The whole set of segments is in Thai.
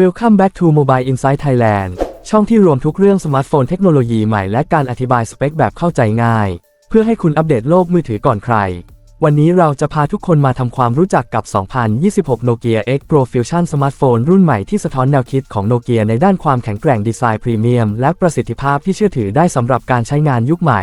Welcome back to Mobile Insight Thailand ช่องที่รวมทุกเรื่องสมาร์ทโฟนเทคโนโลยีใหม่และการอธิบายสเปคแบบเข้าใจง่าย เพื่อให้คุณอัปเดตโลกมือถือก่อนใคร วันนี้เราจะพาทุกคนมาทำความรู้จักกับ 2026 Nokia X Pro Fusion สมาร์ทโฟนรุ่นใหม่ที่สะท้อนแนวคิดของโนเกียในด้านความแข็งแกร่งดีไซน์พรีเมียมและประสิทธิภาพที่เชื่อถือได้สำหรับการใช้งานยุคใหม่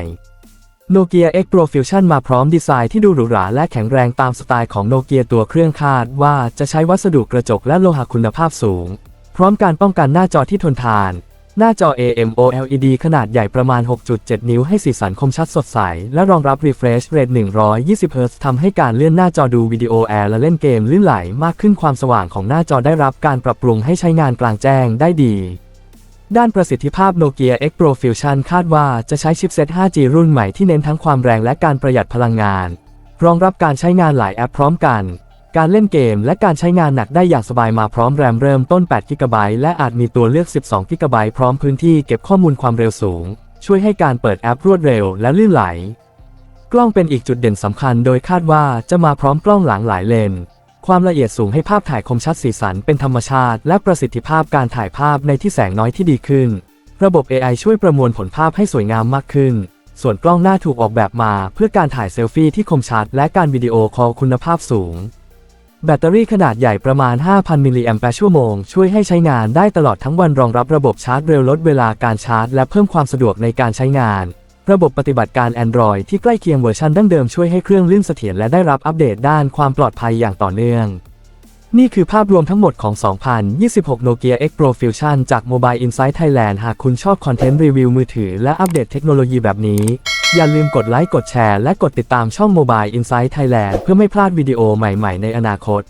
Nokia X Pro Fusion มาพร้อมดีไซน์ที่ดูหรูหราและแข็งแรงตามสไตล์ของโนเกียตัวเครื่องคาดว่าจะใช้วัสดุกระจกและโลหะคุณภาพสูง พร้อมการป้องกันหน้าจอที่ทนทาน หน้าจอ AMOLED ขนาดใหญ่ประมาณ 6.7 นิ้วให้สีสันคมชัดสดใส และรองรับ refresh rate 120 Hz ทำให้การเลื่อนหน้าจอดูวิดีโอแอร์และเล่นเกมลื่นไหลมากขึ้นความสว่างของหน้าจอได้รับการปรับปรุงให้ใช้งานกลางแจ้งได้ดี ด้านประสิทธิภาพ Nokia X Pro Fusion คาดว่าจะใช้ชิปเซ็ต 5G รุ่นใหม่ที่เน้นทั้งความแรงและการประหยัดพลังงาน รองรับการใช้งานหลายแอปพร้อมกัน การเล่นเกมและการใช้งานหนักได้อย่างสบายมาพร้อมแรมเริ่มต้น8 g b และอาจมีตัวเลือก 12 g b พร้อมพื้นที่เก็บข้อมูลความเร็วสูง ช่วยให้การเปิดแอปรวดเร็วและลื่นไหล กล้องเป็นอีกจุดเด่นสำคัญโดยคาดว่าจะมาพร้อมกล้องหลังหลายเลน ความละเอียดสูงให้ภาพถ่ายคมชัดสีสันเป็นธรรมชาติ และประสิทธิภาพการถ่ายภาพในที่แสงน้อยที่ดีขึ้น ระบบ AI ช่วยประมวลผลภาพให้สวยงามมากขึ้น ส่วนกล้องหน้าถูกออกแบบมา เพื่อการถ่ายเซลฟี่ที่คมชัด และการวิดีโอคอลคุณภาพสูง แบตเตอรี่ขนาดใหญ่ประมาณ 5,000 มิลลิแอมแปร์ชั่วโมง ช่วยให้ใช้งานได้ตลอดทั้งวันรองรับระบบชาร์จเร็วลดเวลาการชาร์จ และเพิ่มความสะดวกในการใช้งาน ระบบปฏิบัติการ Android ที่ใกล้เคียงเวอร์ชันดั้งเดิมช่วยให้เครื่องลื่นเสถียรและได้รับอัปเดตด้านความปลอดภัยอย่างต่อเนื่อง นี่คือภาพรวมทั้งหมดของ 2026 Nokia X Pro Fusion จาก Mobile Insight Thailand หากคุณชอบคอนเทนต์รีวิวมือถือและอัปเดตเทคโนโลยีแบบนี้ อย่าลืมกดไลค์กดแชร์และกดติดตามช่อง Mobile Insight Thailand เพื่อไม่พลาดวิดีโอใหม่ๆ ในอนาคต